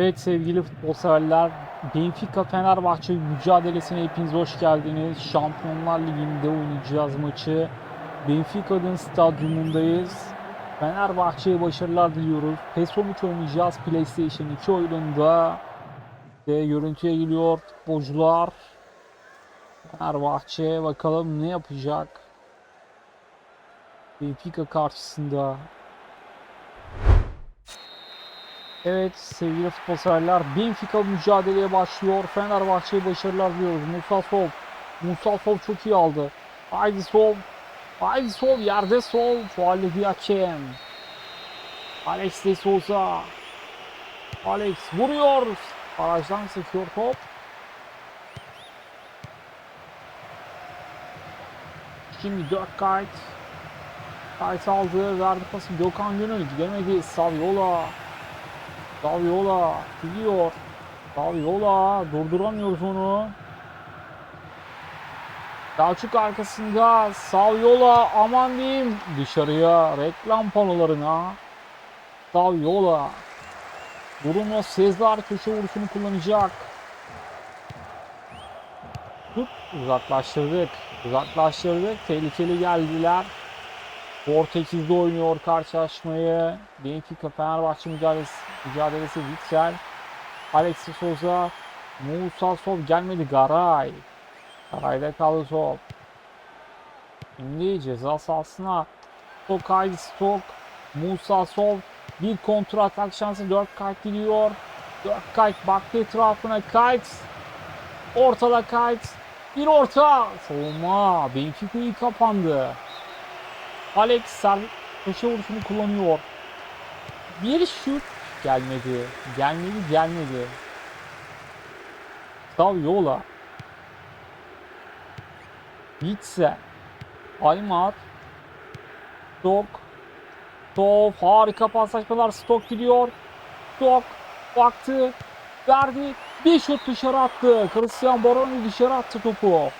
Evet sevgili futbol severler, Benfica Fenerbahçe mücadelesine hepiniz hoş geldiniz. Şampiyonlar Ligi'nde oynayacağız maçı. Benfica'nın stadyumundayız. Fenerbahçe'ye başarılar diliyoruz. PES 13 oynayacağız PlayStation 2 oyununda. Ve görüntüye geliyor futbolcular. Fenerbahçe bakalım ne yapacak? Benfica karşısında. Evet sevgili futbol severler Benfica mücadeleye başlıyor. Fenerbahçe'ye başarılar diliyoruz. Musa Sol. Musa Sol çok iyi aldı. Haydi Sol. Haydi Sol. Yerde Sol. Fualle bir hakem. Alex de Souza. Alex vuruyor. Barajdan sekiyor top. Şimdi 4 kayıt. Kayıt aldı. Verdi pası. Gökhan Gönül gidemedi. Saviola. Saviola gidiyor. Saviola durduramıyoruz onu. Selçuk arkasında Saviola aman diyeyim dışarıya reklam panolarına. Saviola. Bruno Sezar köşe vuruşunu kullanacak. Tut uzaklaştırdık. Uzaklaştırdık. Tehlikeli geldiler. Portekiz'de oynuyor karşılaşmayı. Benfica Fenerbahçe mücadelesi, mücadelesi Witsel. Alexis Souza. Musa Sol gelmedi. Garay. Garay'da kaldı top. Şimdi ceza sahasına. Stok haydi Stok. Musa Sol. Bir kontra atak şansı. 4 kayıt gidiyor. 4 kayıt baktı etrafına. Kayıt. Ortada kayıt. Bir orta. Savunma. Benfica iyi kapandı. Alex Sar köşe vuruşunu kullanıyor. Bir şut gelmedi. Gelmedi gelmedi. Saviola. Witzel. Aymar. Stok. Top. Harika paslaşmalar. Stok gidiyor. Stok. Baktı. Verdi. Bir şut dışarı attı. Christian Baroni dışarı attı topu.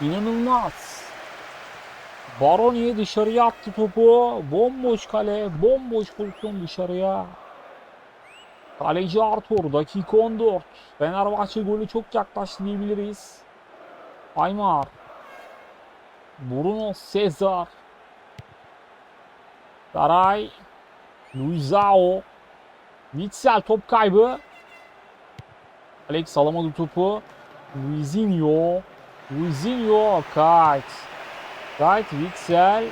İnanılmaz. Baroni dışarıya attı topu. Bomboş kale. Bomboş pozisyon dışarıya. Kaleci Arthur. Dakika 14. Fenerbahçe golü çok yaklaştı diyebiliriz. Aymar. Bruno Cesar. Garay. Luizao. Witsel top kaybı. Alex alamadı topu. Luizinho. Luizinho. Kayt. Gayet Witsel.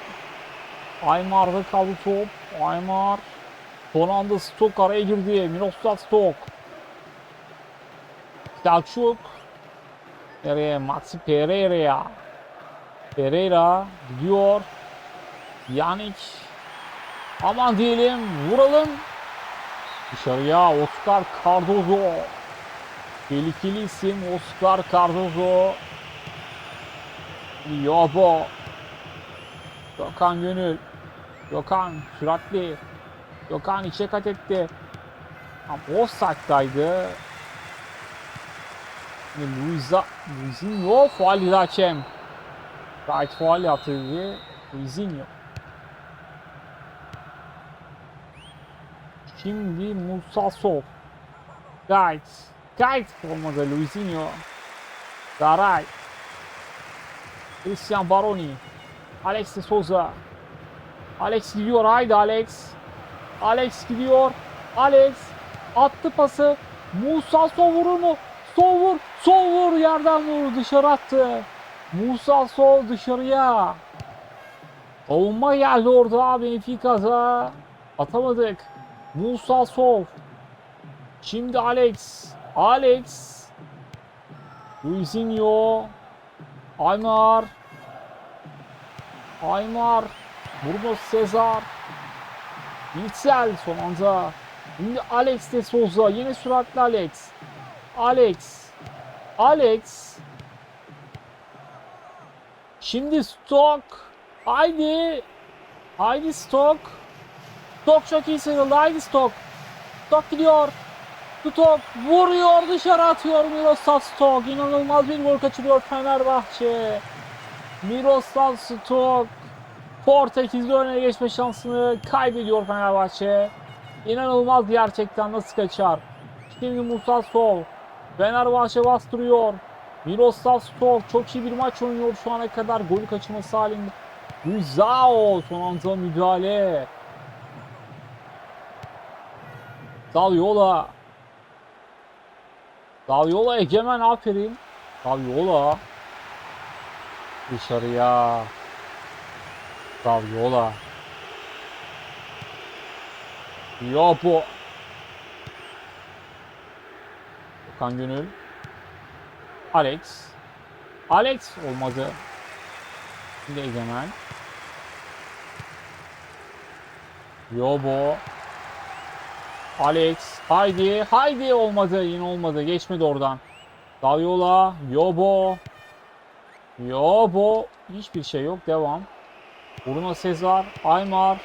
Aymar'da kaldı top. Aymar. Son anda Stok araya girdi. Miroslav Stok. Selçuk. Nereye? Maxi Pereira'ya. Pereira gidiyor. Yannick. Aman diyelim. Vuralım. Dışarıya Oscar Cardozo. Tehlikeli isim Oscar Cardozo. Yobo. Gökhan Gönül. Gökhan süratli. Gökhan içe kat etti. Ama offside'daydı. Şimdi Luisa, Luizinho faal hakem. Right faal yaptırdı. Luizinho. Şimdi Musa Sol. Gayet. Gayet olmadı Luizinho. Garay. Christian Baroni. Alex de Souza. Alex gidiyor. Haydi Alex. Alex gidiyor. Alex attı pası. Musa Sol vurur mu? Sol vur. Sol vur. Yerden vur. Dışarı attı. Musa Sol dışarıya. Savunma geldi orada Benfica'da. Atamadık. Musa Sol. Şimdi Alex. Alex. Luizinho. Aymar. Aymar. Bruno Cesar. Witsel son anda. Şimdi Alex de Souza. Yine süratli Alex. Alex. Alex. Şimdi Stok. Haydi. Haydi Stok. Stok çok iyi sıyrıldı. Haydi Stok. Stok gidiyor. Stok vuruyor dışarı atıyor Miroslav Stok. İnanılmaz bir gol kaçırıyor Fenerbahçe. Miroslav Stok Portekiz'de öne geçme şansını kaybediyor Fenerbahçe. İnanılmaz gerçekten nasıl kaçar. Şimdi Musa Sol. Fenerbahçe bastırıyor. Miroslav Stol çok iyi bir maç oynuyor şu ana kadar. Golü kaçırması halinde. Güzel son anda müdahale. Daviola. Daviola egemen aferin. Daviola. Dışarıya. Daviola. Yopo. Okan Gönül. Alex. Alex olmadı. Şimdi Egemen. Yobo. Alex. Haydi. Haydi olmadı. Yine olmadı. Geçmedi oradan. Daviola. Yobo. Yobo. Hiçbir şey yok. Devam. Bruno Sezar. Aymar.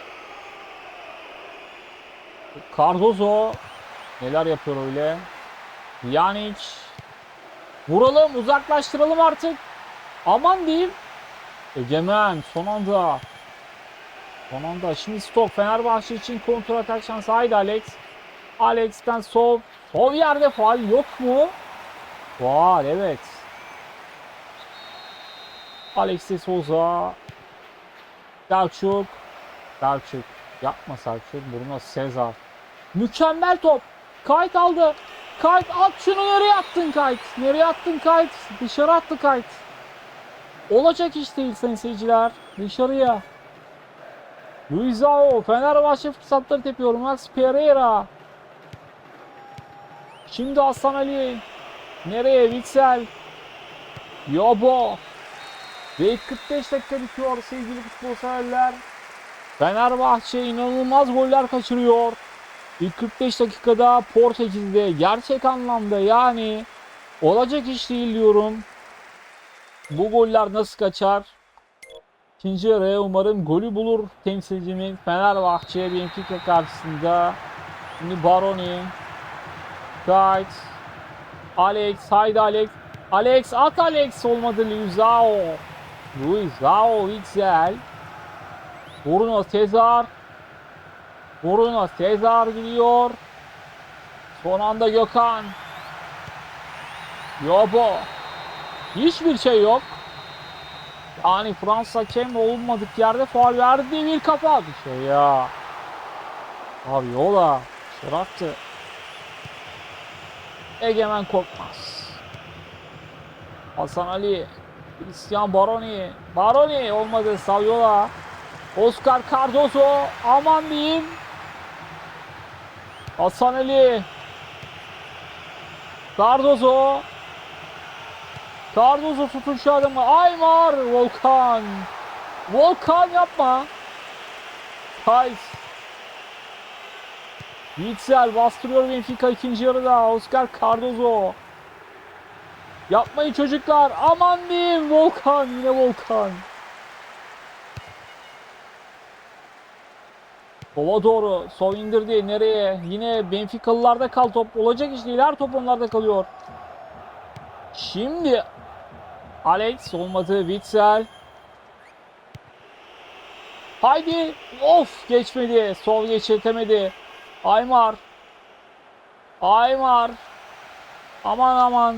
Cardozo. Neler yapıyor öyle. Pjanic. Vuralım, uzaklaştıralım artık. Aman diyeyim. Egemen son anda. Son anda. Şimdi stop. Fenerbahçe için kontrol atak şansı. Haydi Alex. Alex'ten sol. Sol yerde faal yok mu? Faal evet. Alex de Souza. Selçuk. Selçuk. Yapma Selçuk. Bruno Sezar. Mükemmel top. Kayıt aldı. Kayıt at şunu nereye attın kayıt? Nereye attın kayıt? Dışarı attı kayıt. Olacak iş değil sayın seyirciler. Dışarıya. Luizao Fenerbahçe fırsatları tepiyor. Max Pereira. Şimdi Hasan Ali. Nereye? Witsel. Yobo. Ve 45 dakika bitiyor sevgili futbol severler. Fenerbahçe inanılmaz goller kaçırıyor. İlk 45 dakikada Portekiz'de gerçek anlamda yani olacak iş değil diyorum. Bu goller nasıl kaçar? İkinci yarıya umarım golü bulur temsilcimiz Fenerbahçe Benfica karşısında. Şimdi Baroni, Kayt, Alex, haydi Alex. Alex at Alex olmadı Luizao. Luizao Witzel. Bruno Sezar. Bruno Sezar gidiyor. Son anda Gökhan. Yobo. Hiçbir şey yok. Yani Fransa hakem olmadık yerde faal verdi bir kafa bir şey ya. Abi yola. Şıraktı. Egemen Korkmaz. Hasan Ali. Christian Baroni. Baroni olmadı Saviola. Oscar Cardoso. Aman diyeyim. Hasan Ali. Cardoso. Cardoso tutuşu adamı. Aymar. Volkan. Volkan yapma. Kays. Witzel bastırıyor Benfica ikinci yarıda. Oscar Cardoso. Yapmayın çocuklar. Aman diyeyim. Volkan. Yine Volkan. Sola doğru. Sol indirdi. Nereye? Yine Benficalılarda kal top. Olacak iş değil. Her top onlarda kalıyor. Şimdi Alex olmadı. Witzel. Haydi. Of geçmedi. Sol geçirtemedi. Aymar. Aymar. Aman aman.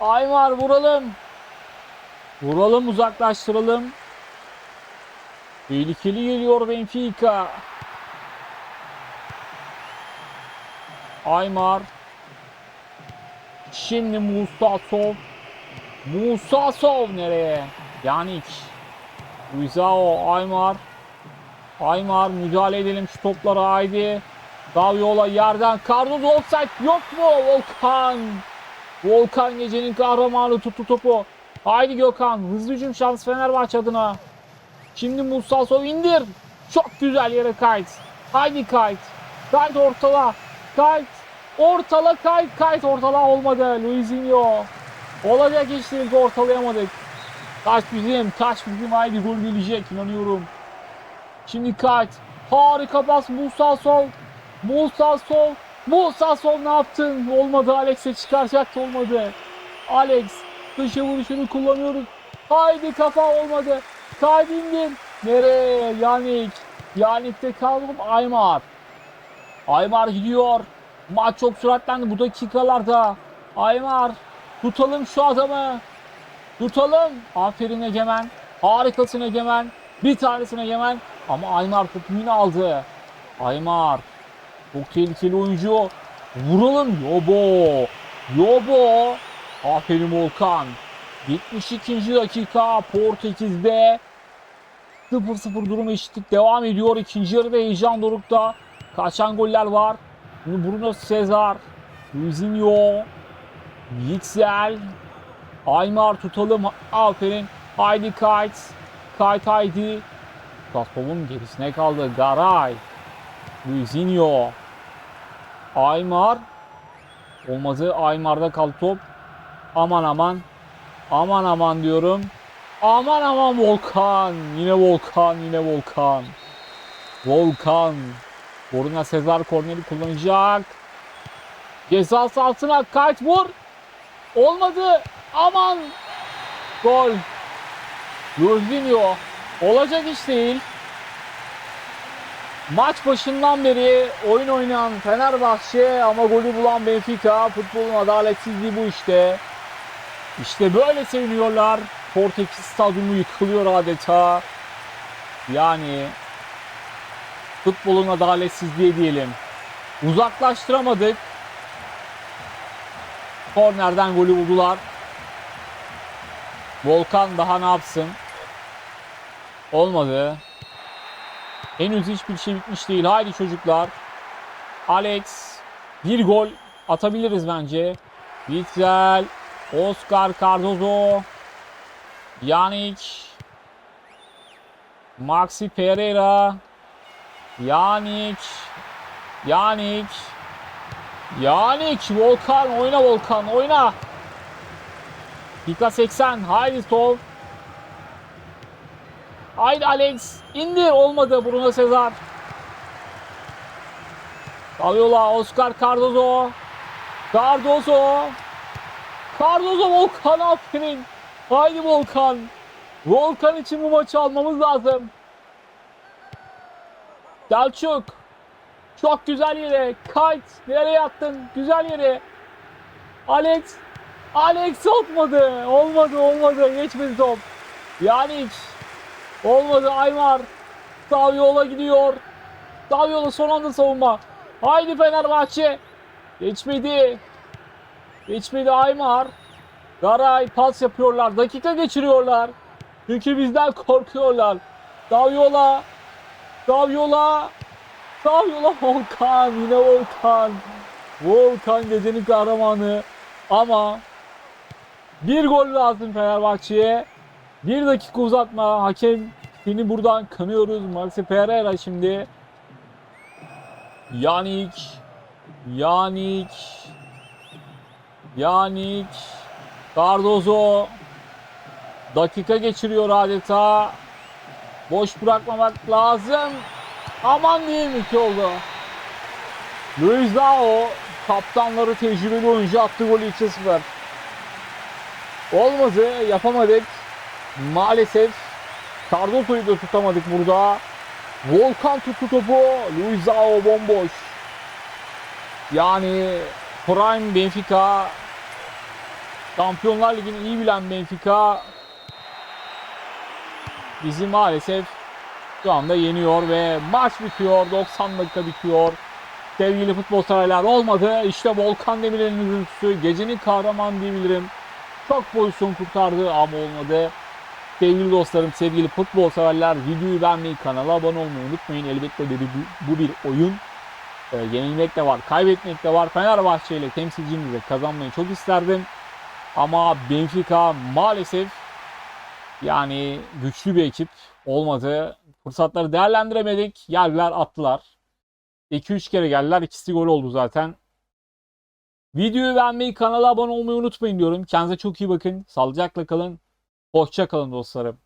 Aymar vuralım. Vuralım uzaklaştıralım. Tehlikeli geliyor Benfica. Aymar. Şimdi Musa Sov. Musa Sov nereye? Yanik. Luizao Aymar. Aymar müdahale edelim şu toplara haydi. Daviola yerden Cardozo offside yok mu? Volkan. Volkan gecenin kahramanı tuttu topu. Haydi Gökhan. Hızlı hücum şans Fenerbahçe adına. Şimdi Musa Sov indir. Çok güzel yere kayıt. Haydi kayıt. Kayıt ortala. Kayıt. Ortala kayıt. Kayıt ortala olmadı. Luizinho. Olacak iş değil ki ortalayamadık. Taş bizim. Taş bizim. Haydi gol gelecek. inanıyorum. Şimdi kayıt. Harika pas Musa Sol. Musa Sol. Musa Sol ne yaptın? Olmadı. Alex'e çıkaracaktı olmadı. Alex dışa vuruşunu kullanıyoruz. Haydi kafa olmadı. Kaydı indir. Nereye? Yanik. Yanik'te kaldım. Aymar. Aymar gidiyor. Maç çok süratlendi bu dakikalarda. Aymar tutalım şu adamı. Tutalım. Aferin Egemen. Harikasın Egemen. Bir tanesine Egemen. Ama Aymar topu aldı. Aymar. Çok tehlikeli oyuncu. Vuralım. Yobo. Yobo. Aferin Volkan. 72. dakika Portekiz'de 0-0 durum eşitlik devam ediyor. İkinci yarıda heyecan dorukta. Kaçan goller var. Bruno Cesar, Luizinho, Yüksel, Aymar tutalım. Aferin. Haydi Kite. Kite haydi. Kaspov'un gerisine kaldı. Garay. Luizinho. Aymar. Olmadı. Aymar'da kaldı top. Aman aman. Aman aman diyorum. Aman aman Volkan. Yine Volkan. Yine Volkan. Volkan. Boruna Sezar korneri kullanacak. Ceza sahasına kayıt vur. Olmadı. Aman. Gol. Jorginho. Olacak iş değil. Maç başından beri oyun oynayan Fenerbahçe ama golü bulan Benfica. Futbolun adaletsizliği bu işte. İşte böyle seviniyorlar. Portekiz stadyumu yıkılıyor adeta. Yani futbolun adaletsizliği diyelim. Uzaklaştıramadık. Kornerden golü buldular. Volkan daha ne yapsın? Olmadı. Henüz hiçbir şey bitmiş değil. Haydi çocuklar. Alex. Bir gol atabiliriz bence. Witzel. Oscar Cardozo. Yannick. Maxi Pereira. Yannick. Yannick. Yannick. Volkan. Oyna Volkan. Oyna. Dakika 80. Haydi sol. Haydi Alex. İndir. Olmadı. Bruno Cesar. Saviola. Oscar Cardozo. Cardozo. Cardozo Volkan aferin. Haydi Volkan. Volkan için bu maçı almamız lazım. Selçuk. Çok güzel yere. Kayt. Nereye attın? Güzel yere. Alex. Alex olmadı. Olmadı olmadı. Geçmedi top. Yani Olmadı Aymar. Saviola gidiyor. Saviola son anda savunma. Haydi Fenerbahçe. Geçmedi. Geçmedi Aymar. Garay pas yapıyorlar. Dakika geçiriyorlar. Çünkü bizden korkuyorlar. Saviola. Saviola. Saviola Volkan. Yine Volkan. Volkan gecenin kahramanı. Ama bir gol lazım Fenerbahçe'ye. Bir dakika uzatma. Hakem seni buradan kanıyoruz. Maxi Pereira şimdi. Yannick. Yannick. Yannick. Cardozo. Dakika geçiriyor adeta. Boş bırakmamak lazım. Aman diyeyim iki oldu. Luis Dao kaptanları tecrübeli oyuncu attı golü 2-0. Olmadı yapamadık. Maalesef Cardoso'yu da tutamadık burada. Volkan tuttu topu. Luis Dao bomboş. Yani Prime Benfica Şampiyonlar Ligi'ni iyi bilen Benfica bizi maalesef şu anda yeniyor ve maç bitiyor. 90 dakika bitiyor. Sevgili futbol severler olmadı. İşte Volkan Demirel'in üzüntüsü. Gecenin kahraman diyebilirim. Çok pozisyon kurtardı ama olmadı. Sevgili dostlarım, sevgili futbol severler videoyu beğenmeyi, kanala abone olmayı unutmayın. Elbette de bu, bir oyun. Ee, yenilmek de var, kaybetmek de var. Fenerbahçe ile temsilcimizle kazanmayı çok isterdim. Ama Benfica maalesef yani güçlü bir ekip olmadı. Fırsatları değerlendiremedik. Yerler attılar. 2-3 kere geldiler. İkisi gol oldu zaten. Videoyu beğenmeyi, kanala abone olmayı unutmayın diyorum. Kendinize çok iyi bakın. Sağlıcakla kalın. Hoşça kalın dostlarım.